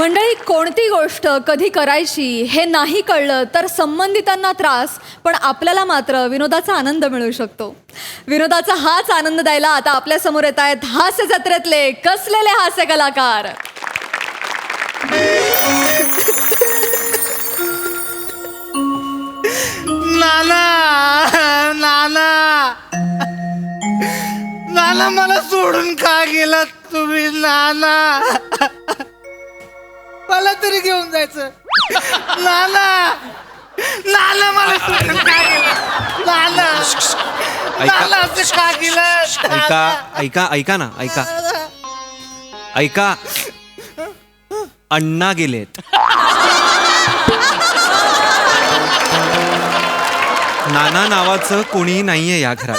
मंडळी कोणती गोष्ट कधी करायची हे नाही कळलं तर संबंधितांना त्रास पण आपल्याला मात्र विनोदाचा आनंद मिळू शकतो. विनोदाचा हाच आनंद द्यायला आता आपल्यासमोर येत आहेत हास्य जत्रेतले कसलेले हास्य कलाकार? नाना नाना. नाना मला सोडून का गेलात तुम्ही नाना? मला तरी घेऊन जायचं. नाना नाना मला सोडून का गेलं नाना नाना असं का केलं? ऐका ऐका ऐका ना ऐका. ऐका. अण्णा गेलेत. नाना नावाचं कोणी नाहीये या घरात.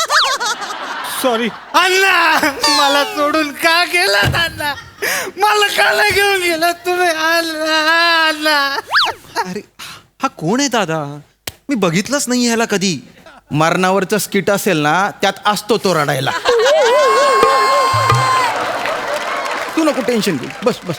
सॉरी अण्णा मला सोडून का गेलात अण्णा मला का नाही घेऊन गेलात तुम्ही अण्णा अण्णा अरे हा कोण आहे दादा? मी बघितलंच नाही ह्याला कधी. मरणावरचं स्किट असेल ना त्यात असतो तो रडायला. तू नको टेन्शन घेऊ. बस बस.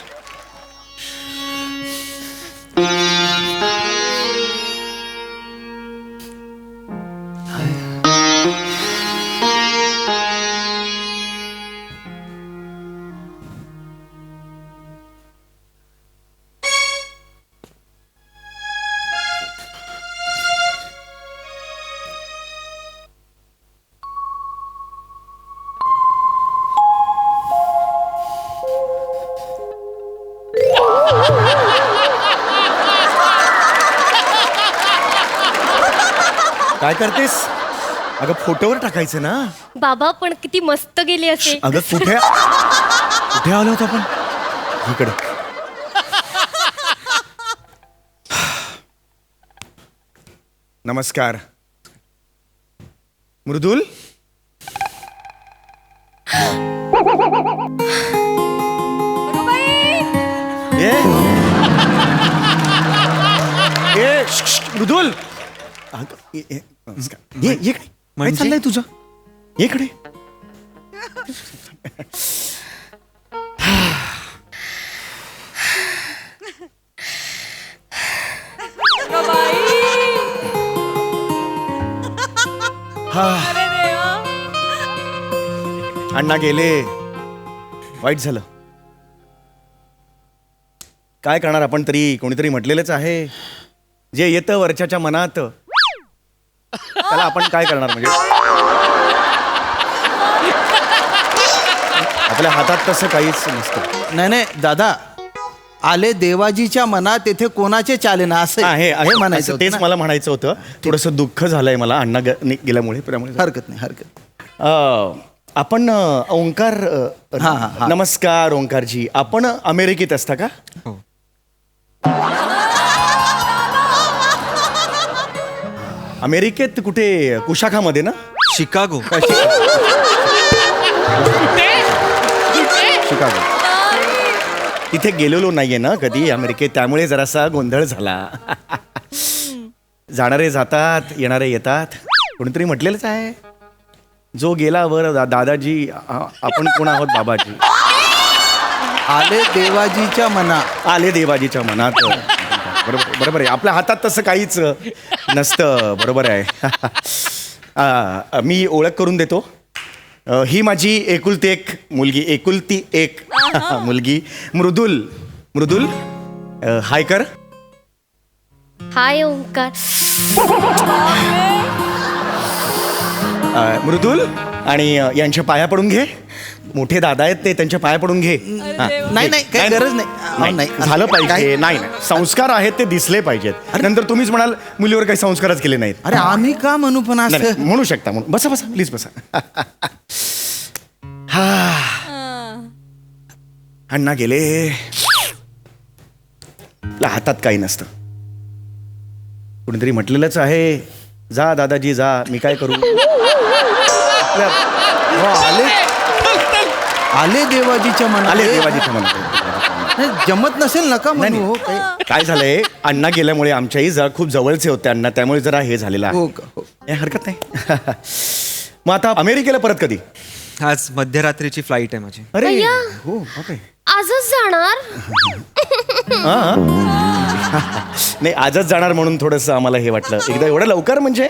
काय करतेस? अगं फोटोवर टाकायचं ना. बाबा पण किती मस्त गेली असे. अगं कुठे कुठे आलो होतो आपण? इकडे. नमस्कार. मृदुल? श्श, श्श, मृदुल! अगं, नमस्कार. ये ये इकडे. काय म्हणजे? चाललंय तुझं? ये इकडे. अण्णा गेले. वाईट झालं. काय करणार आपण तरी? कोणीतरी म्हटलेलंच आहे. जे येतं वरच्याच्या मनात त्याला आपण काय करणार म्हणजे? आपल्या हातात तसं काहीच नसतं. नाही नाही दादा आले देवाजीच्या मनात तेथे कोणाचे चाले ना असं आहे. आहे म्हणायचं होतं तेच ना. मला म्हणायचं होतं. थोडंसं दुःख झालंय मला अण्णा ग- नि- गेल्यामुळे त्यामुळे. हरकत नाही हरकत नाही. अं, आपण अं, ओंकार अं, हा, हा, हा. नमस्कार ओंकारजी. आपण अमेरिकेत असता का? अमेरिकेत कुठे कुशाखामध्ये ना? शिकागो. शिकागो? तिथे गेलेलो नाहीये ना कधी अमेरिकेत त्यामुळे जरासा गोंधळ झाला. जाणारे जातात येणारे येतात. कोणीतरी म्हटलेलंच आहे. जो गेला वर दा- दादाजी आ- आपण कोण आहोत? बाबाजी. आले देवाजीच्या मना आले देवाजीच्या मनात. बरोबर बरोबर आहे. आपल्या हातात तसं काहीच नसतं. बरोबर आहे. आ, मी ओळख करून देतो. अ, ही माझी एकुलती एक मुलगी एकुलती एक मुलगी मृदुल. मृदुल अ, हाय कर. हाय ओंकार. अ, मृदुल आणि अ, यांच्या पाया पडून घे. मोठे दादा आहेत ते त्यांच्या पाया पडून घे. हा. नाही नाही काही गरज नाही. अहो, नाही, नाही झालं पाहिजे. काही- नाही नाही. संस्कार आहेत ते दिसले पाहिजेत. नंतर तुम्हीच म्हणाल मुलीवर काही संस्कारच केले नाहीत. अरे आम्ही का म्हणू पण नाही, असं? नाही, म्हणू शकता म्हणून बसा बसा प्लीज बसा. हा. अण्णा गेले. आपल्या हातात काही नसतं. कुणीतरी म्हटलेलंच आहे जा दादाजी जा मी काय करू? आपल्या- हो, आले आले देवाजीच्या मना आले देवाजीच्या मनात. नाही, जमत नसेल नका नाही, म्हणू हो काय झालंय? अण्णा गेल्यामुळे आमच्याही जरा खूप जवळचे होते अण्णा त्यामुळे जरा हे झालेलं आहे. हो का? हो. हे हरकत नाही. मग आता अमेरिकेला परत कधी? आज मध्यरात्रीची फ्लाईट आहे माझी. अरे. हो बापरे. आजच जाणार? नाही आजच जाणार म्हणून थोडस आम्हाला हे वाटलं. एकदा एवढं लवकर म्हणजे?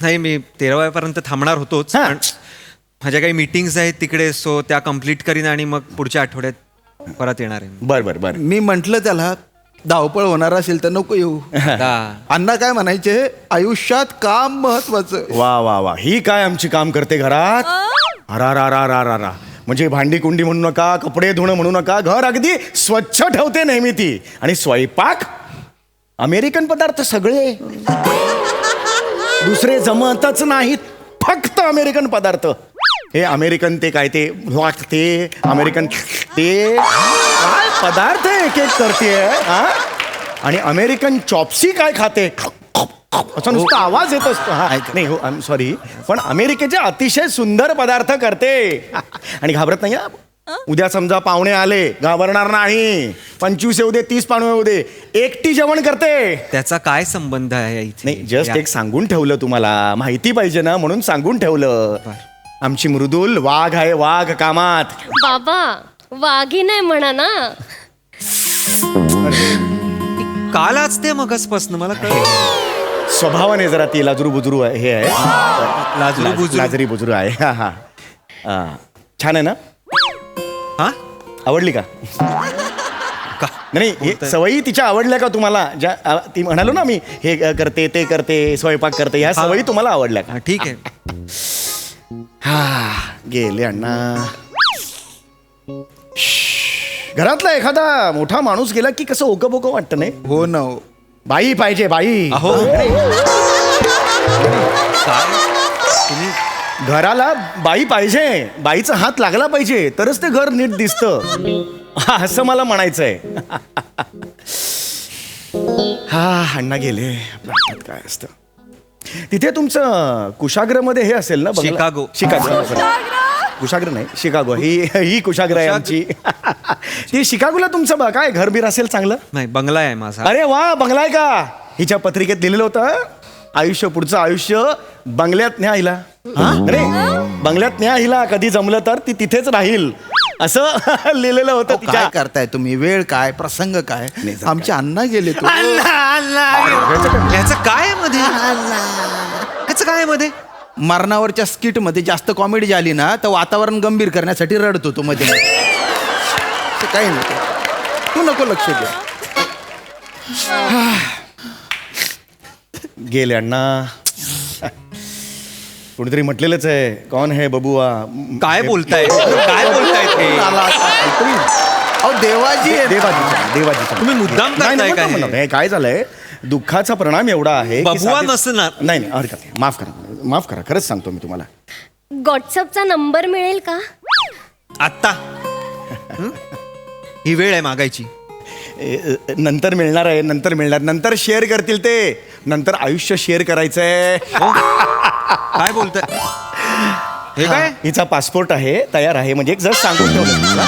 नाही मी तेराव्यापर्यंत थांबणार होतोच हा. पण माझ्या काही मीटिंग्स आहेत तिकडे सो त्या कंप्लीट करीन आणि मग पुढच्या आठवड्यात परत येणार आहे बर बर बर. मी म्हंटल त्याला धावपळ होणार असेल तर नको येऊ. हा. अण्णा काय म्हणायचे? आयुष्यात काम महत्वाचं. वा वा वा. ही काय आमची काम करते घरात? अरा रा रा रा रा रा. म्हणजे भांडी कुंडी म्हणू नका कपडे धुणं म्हणू नका घर अगदी स्वच्छ ठेवते नेहमी ती. आणि स्वयंपाक? अमेरिकन पदार्थ सगळे. दुसरे जमतच नाहीत. फक्त अमेरिकन पदार्थ. हे अमेरिकन ते काय ते व्हॉट ते अमेरिकन ते काय पदार्थ एक एक करते आणि अमेरिकन चॉप्सी काय खाते? असा नुसता आवाज येत असतो. हा. नाही हो आय सॉरी पण अमेरिकेचे अतिशय सुंदर पदार्थ करते. आणि घाबरत नाही हा. उद्या समजा पाहुणे आले घाबरणार नाही. पंचवीस येऊ दे तीस पाहुणे येऊ दे. एकटी जेवण करते. त्याचा काय संबंध आहे इथे? नाही जस्ट या- एक सांगून ठेवलं तुम्हाला. माहिती पाहिजे ना म्हणून सांगून ठेवलं. आमची मृदुल वाघ आहे वाघ कामात. बाबा वाघी नाही म्हणा ना. काल असते मगसपासून मला कळलं. स्वभावाने जरा ती लाजरू बुजरू आहे हे आहे. लाजरू लाज- बुजरू. लाजरी बुजरू आहे हा हा. हा. छान आहे ना? हा? आवडली का? का? नाही हे सवयी तिच्या आवडल्या का तुम्हाला? ज्या आ, ती म्हणालो ना मी हे अ, करते ते करते स्वयंपाक करते ह्या सवयी तुम्हाला आवडल्या का? हा, ठीक आहे. हा गेले अण्णा घरातला एखादा मोठा माणूस गेला की कसं ओकं बोकं वाटतं नाही? हो ना हो. बाई पाहिजे बाई. अहो. काय? तुम्ही घराला बाई पाहिजे बाईचा हात लागला पाहिजे तरच ते घर नीट दिसतं. हा, असं मला म्हणायचंय. हा अण्णा गेले. आपल्या हातात काय असतं? तिथे तुमचं कुशाग्रमध्ये हे असेल ना बंगला? शिकागो. शिकागो. कुशाग्र? नाही शिकागो. ही ही कुशाग्र आहे आमची. ती शिकागोला तुमचं बा काय घरबीर असेल चांगलं? नाही बंगला आहे माझा. अरे वा बंगला आहे का? हिच्या पत्रिकेत दिलेलं होतं आयुष्य पुढचं आयुष्य बंगल्यात न्या हिला. अरे बंगल्यात न्या हिला कधी जमलं तर ती तिथेच राहील. असं लिहिलेलं होतं अहो, काय तिच्या. करताय तुम्ही? वेळ काय? प्रसंग काय? आमचे अण्णा गेले तो. याचं काय? आहे मध्ये? याचं काय आहे मध्ये? मरणावरच्या स्किटमध्ये जास्त कॉमेडी झाली ना तर वातावरण गंभीर करण्यासाठी रडतो तो मध्ये ते काही नाही तू नको लक्ष दे. गेले अण्णा. कोणीतरी म्हटलेलंच आहे कौन है बबुआ? काय बोलताय? काय बोलताय ते. अहो देवाजी आहे. देवाजीचा देवाजीचा. तुम्ही मुद्दाम नाही, करताय नाही, काय? नाही. काय झालंय? दुःखाचा परिणाम एवढा आहे की बबुआ साधी- नसणार. नाही नाही हरकत नाही. माफ करा माफ करा. खरंच सांगतो मी तुम्हाला. व्हॉट्सअपचा नंबर मिळेल का? आत्ता. हं? ही वेळ आहे मागायची. ए, अ, नंतर मिळणार आहे नंतर मिळणार. नंतर शेअर करतील ते. नंतर आयुष्य शेअर करायचंय. हो? काय बोलताय? हे काय? हिचा पासपोर्ट आहे तयार आहे. म्हणजे जर सांगून ठेवलं तुम्हाला.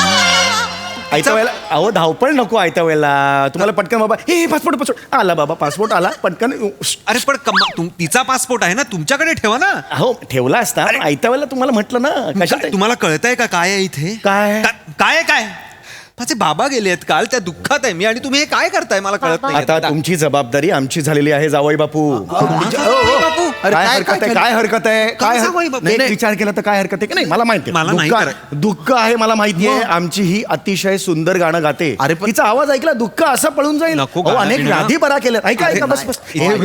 आयत्या वेळेला अहो धावपळ नको आयत्या वेळेला. तुम्हाला पटकन बाबा हे पासपोर्ट पासपोर्ट. आला बाबा पासपोर्ट आला. पटकन अरे पण कम- तुम- तिचा पासपोर्ट आहे ना? तुमच्याकडे ठेवा ना. हो ठेवला असता. आयत्या वेळेला तुम्हाला म्हटलं ना काय- तुम्हाला कळतंय का काय आहे इथे? काय? का- काय आहे काय? माझे बाबा गेले आहेत काल त्या दुःखात आहे मी. आणि तुम्ही हे काय करताय? मला कळत नाही आता तुमची जबाबदारी आमची झालेली आहे जावई बापू. बापू अरे काय काय हरकत आहे? काय हरकत आहे? काय हर- नाही, विचार केला तर काय हरकत आहे? की नाही मला माहिती मला नाही दुःख आहे. मला माहिती आहे. आमची ही अतिशय सुंदर गाणं गाते. अरे पण- तिचा आवाज ऐकला दुःख असं पळून जाईल. नको अहो, गाणं अनेक बिणं. व्याधी बरा केलं ऐका ऐका बस बस. हे अरे,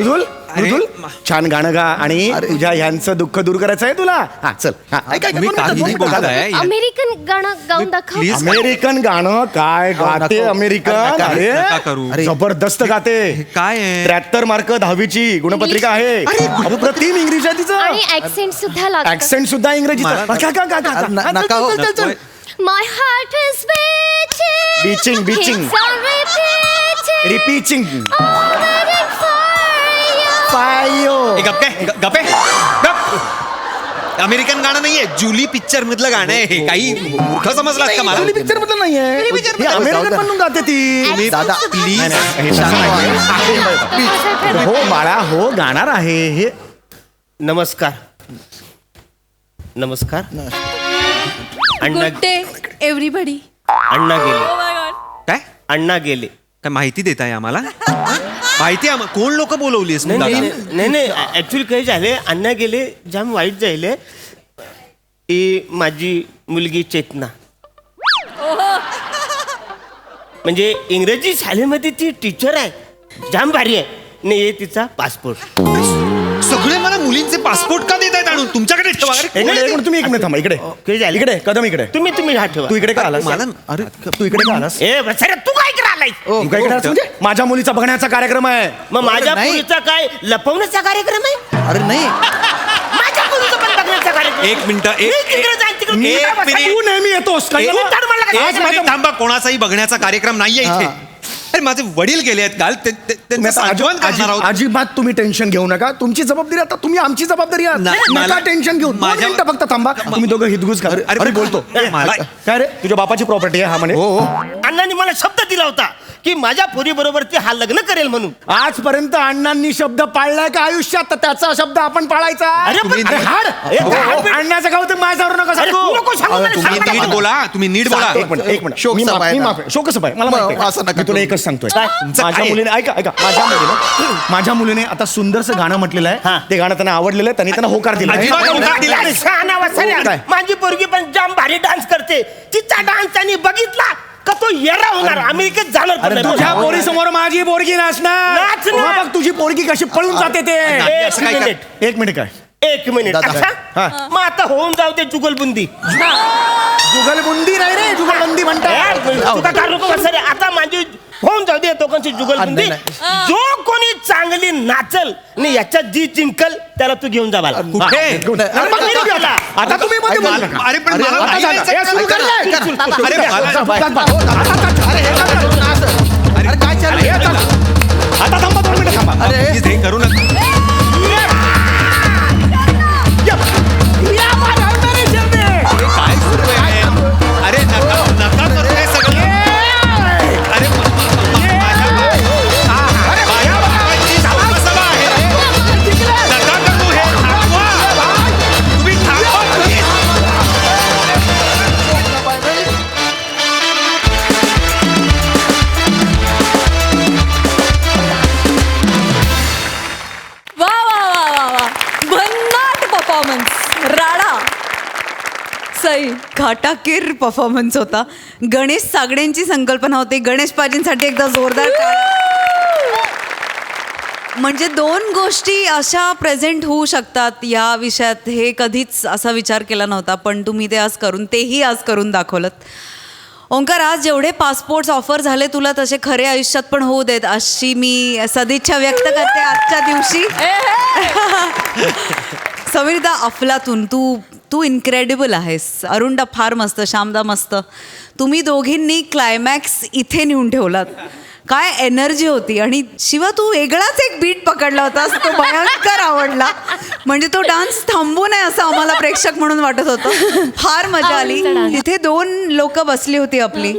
मृदुल छान गाणं गा आणि तुझ्या ह्यांचं दुःख दूर करायचं आहे तुला. हा चल. हा ऐका ऐका, तुम्ही दोन मिनिटं, काहीही दोन मिनिटं. बोलताय या- अमेरिकन गाणं गाऊन दाखव. अमेरिकन गाणं काय गाते नको. अमेरिकन? नका, अरे नका करू. अरे, जबरदस्त गाते. हे काय आहे? त्र्याहत्तर मार्क दहावीची गुणपत्रिका आहे. अप्रतिम इंग्रजी आहे तिचं. आणि ऍक्सेंट सुद्धा लागतं. ऍक्सेंट सुद्धा इंग्रजीचा. मला- का- का- का- का- अरे, न- का- नका हो. चल, चल, चल, चल. नकोय. My heart is Beating, beating. ए, गप काय गप आहे? गप. अमेरिकन गाणं नाहीये. जुली पिक्चर मधलं गाणं आहे. हे काही मूर्ख समजलात का मला? जुली पिक्चर मधलं नाहीये. हे. अमेरिकन म्हणून गाते ती. दादा प्लीज हे. हो बाळा हो गाणार आहे हे. नमस्कार. नमस्कार. Anna good day everybody. Anna गेले. अण्णा गेले. काय माहिती देत आहे आम्हाला? माहिती आम- कोण लोक बोलवलीस नाही दादा? नाही नाही नाही ऍक्च्युली काय झाले. अण्णा गेले जाम वाईट झाले. ही माझी मुलगी चेतना. म्हणजे इंग्रजी शाळेमध्ये ती टीचर आहे. जाम भारी आहे. नाही हे तिचा पासपोर्ट सगळे मला मुलींचे पासपोर्ट का देत आहेत आणून? तुमच्याकडे ठेवा अरे, तुम्ही एक मिनिट थांबा इकडे. काय झालं? इकडे कदम इकडे. तुम्ही तुम्ही हा ठेवा. तू इकडे का आलास? मला- अरे तू इकडे का आलास? ए बसरे तू तू काय करायला म्हणजे? माझ्या मुलीचा बघण्याचा कार्यक्रम आहे. मग माझ्या नाही. मुलीचा काय लपवण्याचा कार्यक्रम आहे? अरे नाही. माझ्या मुलीचा पण बघण्याचा कार्यक्रम एक मिनिट मी तिकडे जाईन, तिकडे एक. मिनिट. तू नेहमी येतोस. एक- एक मिनिट थांबा कोणाचाही बघण्याचा कार्यक्रम नाहीये इथे. अरे माझे वडील गेले आहेत काल ते- ते- त्यांचं तुम्ही आता सांत्वन अजिब- करणार अजिब- आहोत. अजिबात तुम्ही टेन्शन घेऊ नका. तुमची जबाबदारी आता तुम्ही आमची जबाबदारी आहात. ना- नका मला- टेन्शन घेऊ. दोन माझ्या- मिनिटं फक्त थांबा. तुम्ही दोघं हितगुज करा. अरे- अरे बोलतो. मला- काय रे? तुझ्या बापाची प्रॉपर्टी आहे हा म्हणे. हो हो. अण्णांनी मला शब्द दिला होता की माझ्या पोरी बरोबर ती हा लग्न करेल म्हणून आजपर्यंत अण्णांनी शब्द पाळलाय का आयुष्यात तर त्याचा शब्द आपण पाळायचा अरे पण- अरे हाड ए, हाड- अण्णाचं गाव तर माझ्यावर नका अरे सांगू. तू नको सांगू मला, तुम्ही सांग नीट. बोला तुम्ही नीट बोला एक मिनिट एक मिनिट शोक मी माफ- सभा आहे मी ना. माफ आहे. शोकसभा आहे मला मग माहिती आहे. असं नका मी तुला करू. एकच सांगतोय तुमचं माझ्या काय? मुलीने ऐका ऐका माझ्या मुलीने माझ्या मुलीने आता सुंदरसं गाणं म्हटलेलं हा. आहे ते गाणं त्यांना आवडलेलं आहे त्यांनी त्यांना होकार दिला अजिबात होकार दिला. अरे शहाणा वसाऱ्या. काय? माझी पोरगी पण जाम भारी डान्स करते तिचा डान्स त्यांनी बघितला का तो येरा होणार? अमेरिकेत जाणार पण अरे नाही. तुझ्या पोरी समोर माझी पोरगी नाचणार. नाचणार. मग बघ तुझी पोरगी कशी पळून जाते ते. एक असं काय मिनिट. एक मिनिट काय? एक मिनिट. दादा. अच्छा. हा. मग आता होऊन जाऊ दे जुगलबुंदी. जुगलबंदी नाही रे जुगलबंदी म्हणतात तुका नको. आता माझी होऊन जाऊ दे दोघांची जुगलबंदी. नाही, जो कोणी चांगली नाचल आणि याच्यात जी जिंकल त्याला तू घेऊन जा मला. आता तुम्ही मध्ये बोलू नका. अरे पण मला नाही. जायचं. हे अरे. मला- हो. अरे हे काय हे? आता- थांबा दोन मिनिटं थांबा हे करू नका सई घाटाकीर परफॉर्मन्स होता. गणेश सागड्यांची संकल्पना होती. गणेश पाजींसाठी एकदा जोरदार. म्हणजे दोन गोष्टी अशा प्रेझेंट होऊ शकतात या विषयात. हे कधीच असा विचार केला नव्हता पण तुम्ही ते आज करून तेही आज करून दाखवलं ओंकार आज जेवढे पासपोर्ट्स ऑफर झाले तुला तसे खरे आयुष्यात पण होऊ देत अशी मी सदिच्छा व्यक्त करते आजच्या दिवशी. समीरदा अफलातून तू तू इन्क्रेडिबल आहेस. अरुणदा फार मस्त श्यामदा मस्त. तुम्ही दोघींनी क्लायमॅक्स इथे नेऊन ठेवलात. काय एनर्जी होती. आणि शिवा तू वेगळाच एक बीट पकडला होतास तो भयंकर आवडला. म्हणजे तो डान्स थांबू नये असं आम्हाला प्रेक्षक म्हणून वाटत होतं. फार मजा आली. तिथे दोन लोक बसली होती आपली.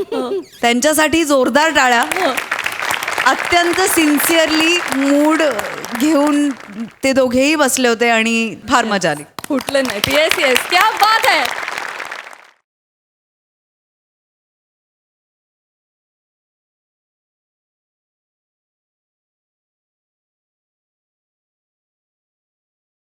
त्यांच्यासाठी जोरदार टाळ्या. अत्यंत सिन्सिअरली मूड घेऊन ते दोघेही बसले होते आणि फार मजा आली. फुटलं नाही. येस येस क्या बात आहे